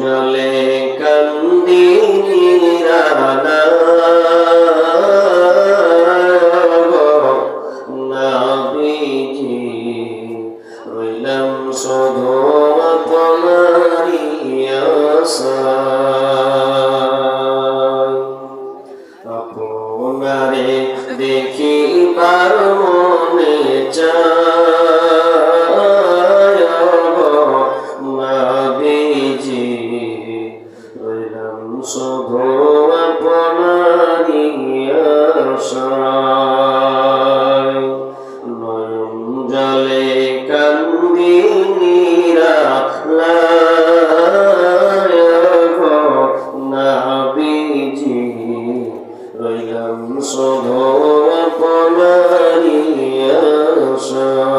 জলে কান্দি আশায়। আপনারে দেখি পার মনে চায় নাবিজি রইলাম শুধু আপনারই আশায়। নয়ন জলে কান্দি নিরা নাবিজি রইলাম শুধু আপনারই আশায়।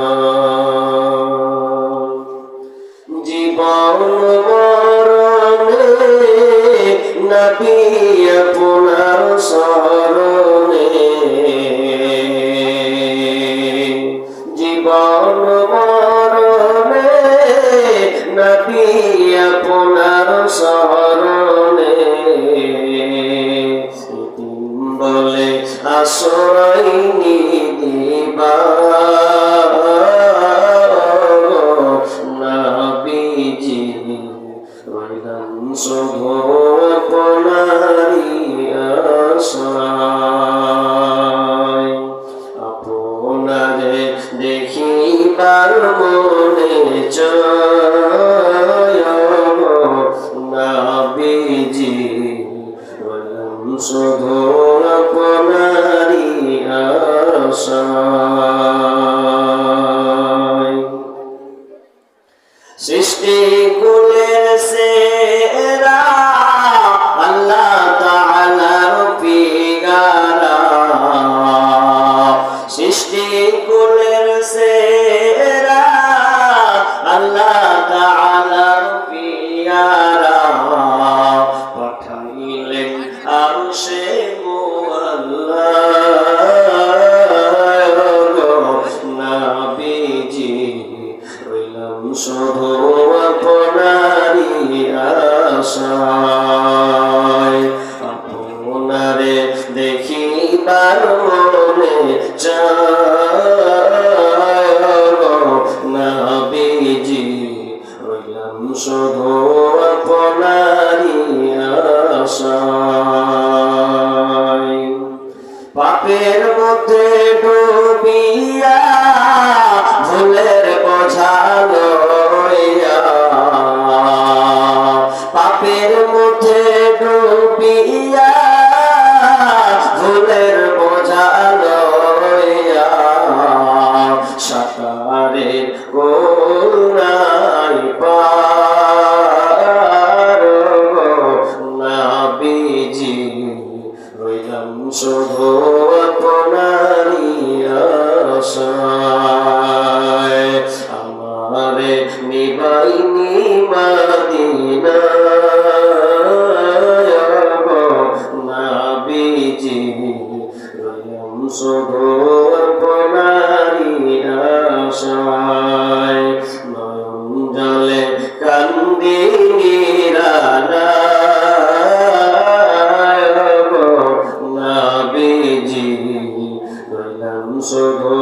জীবন নাপি আপনার স্মরণে জীবন মরণে নাপি আপনার স্মরণে বলে আশ্রয় নিদিবা নাবিজি শুধু আপনারই আশায় সৃষ্টি কুলের সেরা আল্লাহ শুধু আপনারই আশায়। আপনারে দেখিবার মনে চায়। নাবিজি রইলাম শুধু আপনারই আশায়। পাপের মধ্যে ডুবিয়া ভুলের বোঝা শুধু আপনারই আশায় আমারে নিবাইনি মাদিনায় নাবিজি রইলাম শুধু আপনারই আশায় নয়ন জলে কান্দি সব